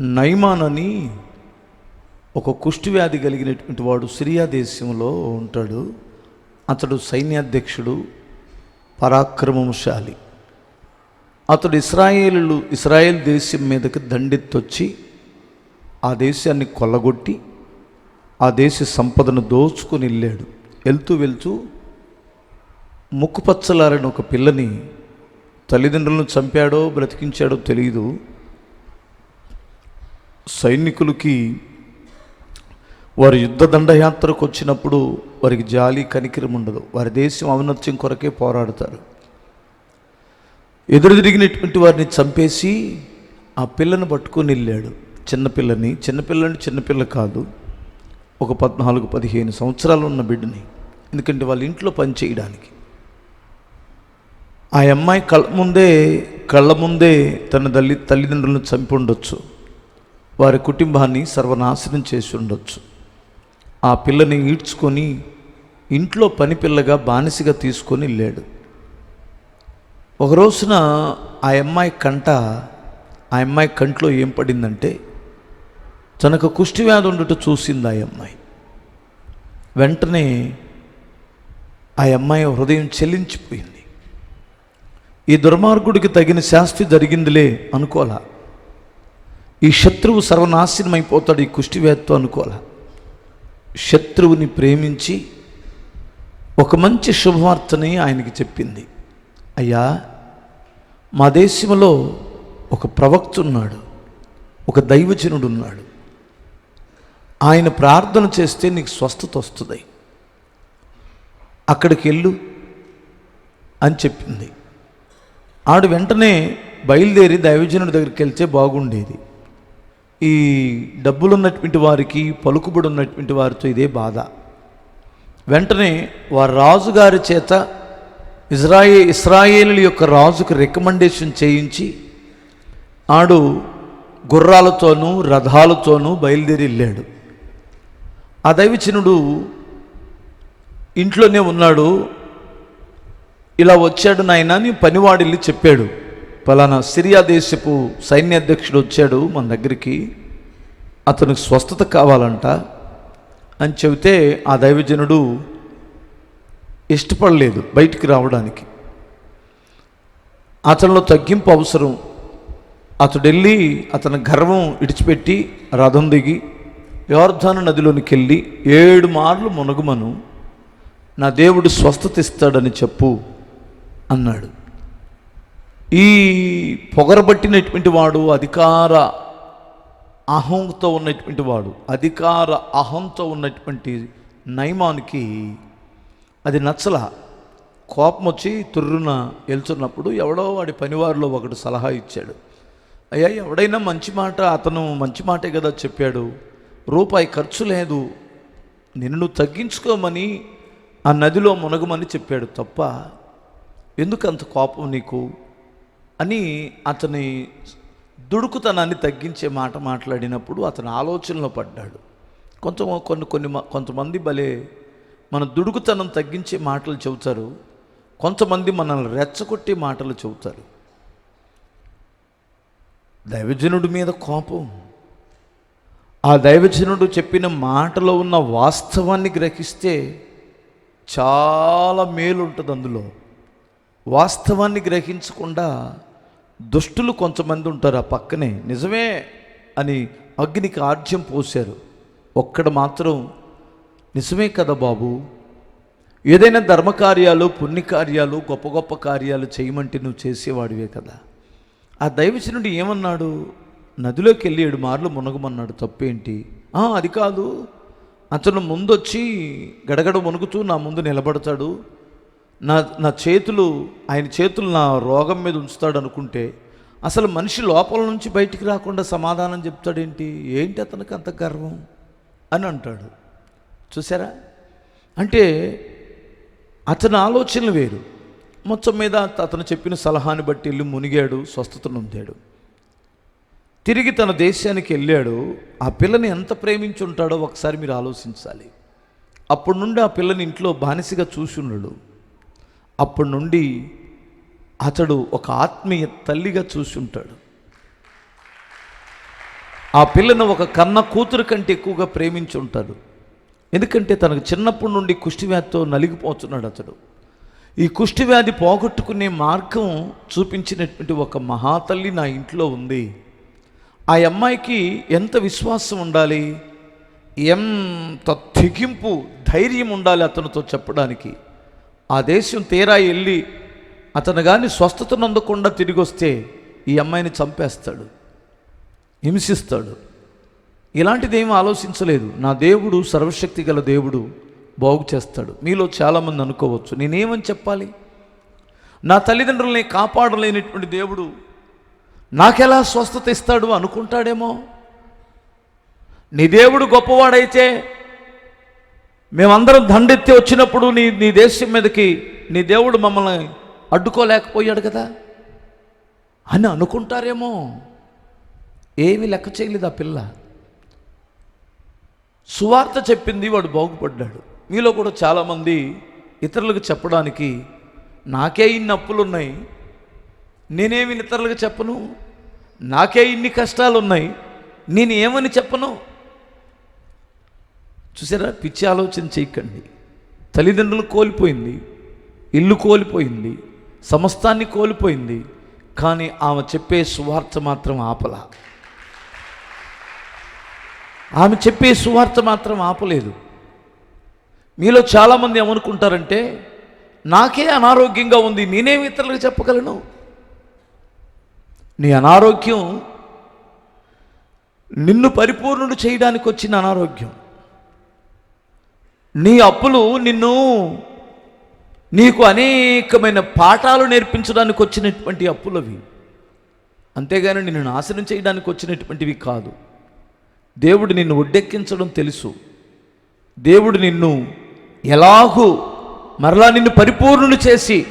Naaman అని ఒక కుష్టి వ్యాధి కలిగినటువంటి వాడు సిరియా దేశంలో ఉంటాడు. అతడు సైన్యాధ్యక్షుడు పరాక్రమశాలి. అతడు ఇస్రాయేలు ఇస్రాయేల్ దేశం మీదకి దండెత్తొచ్చి ఆ దేశాన్ని కొల్లగొట్టి ఆ దేశ సంపదను దోచుకుని వెళ్ళాడు. వెళ్తూ వెళ్తూ ముక్కుపచ్చలారని ఒక పిల్లని తల్లిదండ్రులను చంపాడో బ్రతికించాడో తెలియదు సైనికులకి వారి యుద్ధ దండయాత్రకు వచ్చినప్పుడు వారికి జాలి కనికిరం ఉండదు. వారి దేశం అవనత్యం కొరకే పోరాడతారు. ఎదురు తిరిగినటువంటి వారిని చంపేసి ఆ పిల్లను పట్టుకొని వెళ్ళాడు. చిన్నపిల్లని చిన్నపిల్లని చిన్నపిల్ల కాదు. ఒక పద్నాలుగు పదిహేను సంవత్సరాలు ఉన్న బిడ్డని. ఎందుకంటే వాళ్ళ ఇంట్లో పని చేయడానికి. ఆ అమ్మాయి కళ్ళ ముందే కళ్ళ ముందే తన తల్లి తల్లిదండ్రులను చంపి ఉండొచ్చు. వారి కుటుంబాన్ని సర్వనాశనం చేసి ఉండొచ్చు. ఆ పిల్లని ఈడ్చుకొని ఇంట్లో పని పిల్లగా బానిసగా తీసుకొని వెళ్ళాడు. ఒక రోజున ఆ అమ్మాయి కంట ఆ అమ్మాయి కంట్లో ఏం పడిందంటే తనకు కుష్టి వ్యాధి ఉండటం చూసింది ఆ అమ్మాయి. వెంటనే ఆ అమ్మాయి హృదయం చెల్లించిపోయింది. ఈ దుర్మార్గుడికి తగిన శాస్తి జరిగిందిలే అనుకోలా. ఈ శత్రువు సర్వనాశనం అయిపోతాడు ఈ కుష్టి అనుకోవాలి? శత్రువుని ప్రేమించి ఒక మంచి శుభవార్తని ఆయనకి చెప్పింది. అయ్యా మా దేశంలో ఒక ప్రవక్త ఉన్నాడు ఒక దైవజనుడు ఉన్నాడు ఆయన ప్రార్థన చేస్తే నీకు స్వస్థత వస్తుంది. అక్కడికి వెళ్ళు అని చెప్పింది. ఆడు వెంటనే బయలుదేరి దైవజనుడి దగ్గరికి వెళ్తే బాగుండేది. ఈ డబ్బులు ఉన్నటువంటి వారికి పలుకుబడి ఉన్నటువంటి వారితో ఇదే బాధ. వెంటనే వారి రాజుగారి చేత ఇజ్రాయే ఇస్రాయేలు యొక్క రాజుకు రికమెండేషన్ చేయించి ఆడు గుర్రాలతోనూ రథాలతోనూ బయలుదేరి వెళ్ళాడు. ఆ దైవచనుడు ఇంట్లోనే ఉన్నాడు. ఇలా వచ్చాడు నాయన అని పనివాడు వెళ్ళి చెప్పాడు. పలానా సిరియా దేశపు సైన్యాధ్యక్షుడు వచ్చాడు మన దగ్గరికి. అతనికి స్వస్థత కావాలంట అని చెబితే ఆ దైవజనుడు ఇష్టపడలేదు బయటికి రావడానికి. అతనిలో తగ్గింపు అవసరం. అతడు వెళ్ళి అతని గర్వం ఇడిచిపెట్టి రథం దిగి యోర్ధాను నదిలోనికి వెళ్ళి ఏడు మార్లు మునగుమను నా దేవుడు స్వస్థత ఇస్తాడని చెప్పు అన్నాడు. ఈ పొగరబట్టినటువంటి వాడు అధికార అహంతో ఉన్నటువంటి వాడు అధికార అహంతో ఉన్నటువంటి నయమానికి అది నచ్చల. కోపం వచ్చి తుర్రున వెళ్తున్నప్పుడు ఎవడో వాడి పనివారిలో ఒకడు సలహా ఇచ్చాడు. అయ్యా ఎవడైనా మంచి మాట అతను మంచి మాటే కదా చెప్పాడు. రూపాయి ఖర్చు లేదు. నిన్ను తగ్గించుకోమని ఆ నదిలో మునగమని చెప్పాడు తప్ప ఎందుకు అంత కోపం నీకు? అని అతని దుడుకుతనాన్ని తగ్గించే మాట మాట్లాడినప్పుడు అతను ఆలోచనలో పడ్డాడు. కొంత కొన్ని కొన్ని మ- కొంతమంది భలే మన దుడుకుతనం తగ్గించే మాటలు చెబుతారు. కొంతమంది మనల్ని రెచ్చగొట్టే మాటలు చెబుతారు. దైవజనుడి మీద కోపం. ఆ దైవజనుడు చెప్పిన మాటలో ఉన్న వాస్తవాన్ని గ్రహిస్తే చాలా మేలు ఉంటుంది అందులో. వాస్తవాన్ని గ్రహించకుండా దుష్టులు కొంతమంది ఉంటారు ఆ పక్కనే. నిజమే అని అగ్నికి ఆర్జ్యం పోశారు. ఒక్కడ మాత్రం నిజమే కదా బాబు? ఏదైనా ధర్మకార్యాలు పుణ్యకార్యాలు గొప్ప గొప్ప కార్యాలు చేయమంటే నువ్వు చేసేవాడివే కదా. ఆ దైవచనుడు ఏమన్నాడు? నదిలోకి వెళ్ళి ఏడు మార్లు మునగమన్నాడు తప్పేంటి? "ఆ, అది కాదు. అతను ముందొచ్చి గడగడ మునుగుతూ నా ముందు నిలబడతాడు. నా నా చేతులు ఆయన చేతులు నా రోగం మీద ఉంచుతాడు అనుకుంటే అసలు మనిషి లోపల నుంచి బయటికి రాకుండా సమాధానం చెప్తాడేంటి? ఏంటి అతనికి అంత గర్వం? అని అంటాడు. చూసారా? అంటే అతని ఆలోచనలు వేరు. మొత్తం మీద అతను చెప్పిన సలహాని బట్టి వెళ్ళి మునిగాడు స్వస్థత నొందాడు తిరిగి తన దేశానికి వెళ్ళాడు. ఆ పిల్లని ఎంత ప్రేమించి ఉంటాడో ఒకసారి మీరు ఆలోచించాలి. అప్పటి నుండి ఆ పిల్లని ఇంట్లో బానిసగా చూసి ఉన్నాడు. అప్పటి నుండి అతడు ఒక ఆత్మీయ తల్లిగా చూసి ఉంటాడు ఆ పిల్లను ఒక కన్న కూతురు కంటే ఎక్కువగా ప్రేమించి ఉంటాడు. ఎందుకంటే తనకు చిన్నప్పటి నుండి కుష్టివ్యాధితో నలిగిపోతున్నాడు అతడు. ఈ కుష్టివ్యాధి పోగొట్టుకునే మార్గం చూపించినటువంటి ఒక మహాతల్లి నా ఇంట్లో ఉంది. ఆ అమ్మాయికి ఎంత విశ్వాసం ఉండాలి? ఎంత తెగింపు ధైర్యం ఉండాలి అతనితో చెప్పడానికి. ఆ దేశం తీరా వెళ్ళి అతను కానీ స్వస్థతను అందకుండా తిరిగి వస్తే ఈ అమ్మాయిని చంపేస్తాడు హింసిస్తాడు. ఇలాంటిదేమీ ఆలోచించలేదు. నా దేవుడు సర్వశక్తి గల దేవుడు బాగు చేస్తాడు. మీలో చాలామంది అనుకోవచ్చు. నేనేమని చెప్పాలి? నా తల్లిదండ్రుల్ని కాపాడలేనటువంటి దేవుడు నాకెలా స్వస్థత ఇస్తాడు అనుకుంటాడేమో? నీ దేవుడు గొప్పవాడైతే మేమందరం దండెత్తి వచ్చినప్పుడు నీ నీ దేశం మీదకి నీ దేవుడు మమ్మల్ని అడ్డుకోలేకపోయాడు కదా? అని అనుకుంటారేమో. ఏమీ లెక్క చేయలేదు ఆ పిల్ల. సువార్త చెప్పింది వాడు బాగుపడ్డాడు. మీలో కూడా చాలామంది ఇతరులకు చెప్పడానికి నాకే ఇన్ని అప్పులు ఉన్నాయి నేనేమి ఇతరులకు చెప్పను? నాకే ఇన్ని కష్టాలు ఉన్నాయి నేను ఏమని చెప్పను? చూసారా? పిచ్చి ఆలోచన చేయకండి. తల్లిదండ్రులు కోల్పోయింది ఇల్లు కోల్పోయింది సమస్తాన్ని కోల్పోయింది కానీ ఆమె చెప్పే సువార్త మాత్రం ఆపలా. ఆమె చెప్పే సువార్త మాత్రం ఆపలేదు. మీలో చాలామంది ఏమనుకుంటారంటే నాకే అనారోగ్యంగా ఉంది నేనేమి ఇతరులకు చెప్పగలను? నీ అనారోగ్యం నిన్ను పరిపూర్ణుడు చేయడానికి వచ్చిన అనారోగ్యం. నీ అప్పులు నిన్ను నీకు అనేకమైన పాఠాలు నేర్పించడానికి వచ్చినటువంటి అప్పులవి అంతేగాని నిన్ను నాశనం చేయడానికి వచ్చినటువంటివి కాదు. దేవుడు నిన్ను ఒడ్డెక్కించడం తెలుసు. దేవుడు నిన్ను ఎలాగూ మరలా నిన్ను పరిపూర్ణులు చేసి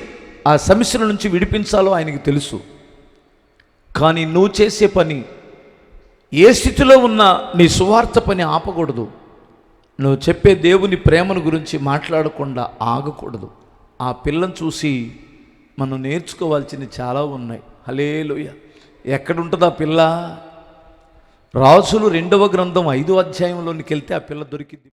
ఆ సమస్యల నుంచి విడిపించాలో ఆయనకి తెలుసు. కానీ నువ్వు చేసే పని ఏ స్థితిలో ఉన్న నీ సువార్త పని ఆపకూడదు. నువ్వు చెప్పే దేవుని ప్రేమను గురించి మాట్లాడకుండా ఆగకూడదు. ఆ పిల్లను చూసి మనం నేర్చుకోవాల్సినవి చాలా ఉన్నాయి. హలేలుయ ఎక్కడుంటుంది ఆ పిల్ల? రాజులు రెండవ గ్రంథం ఐదో అధ్యాయంలోనికి వెళ్తే ఆ పిల్ల దొరికింది.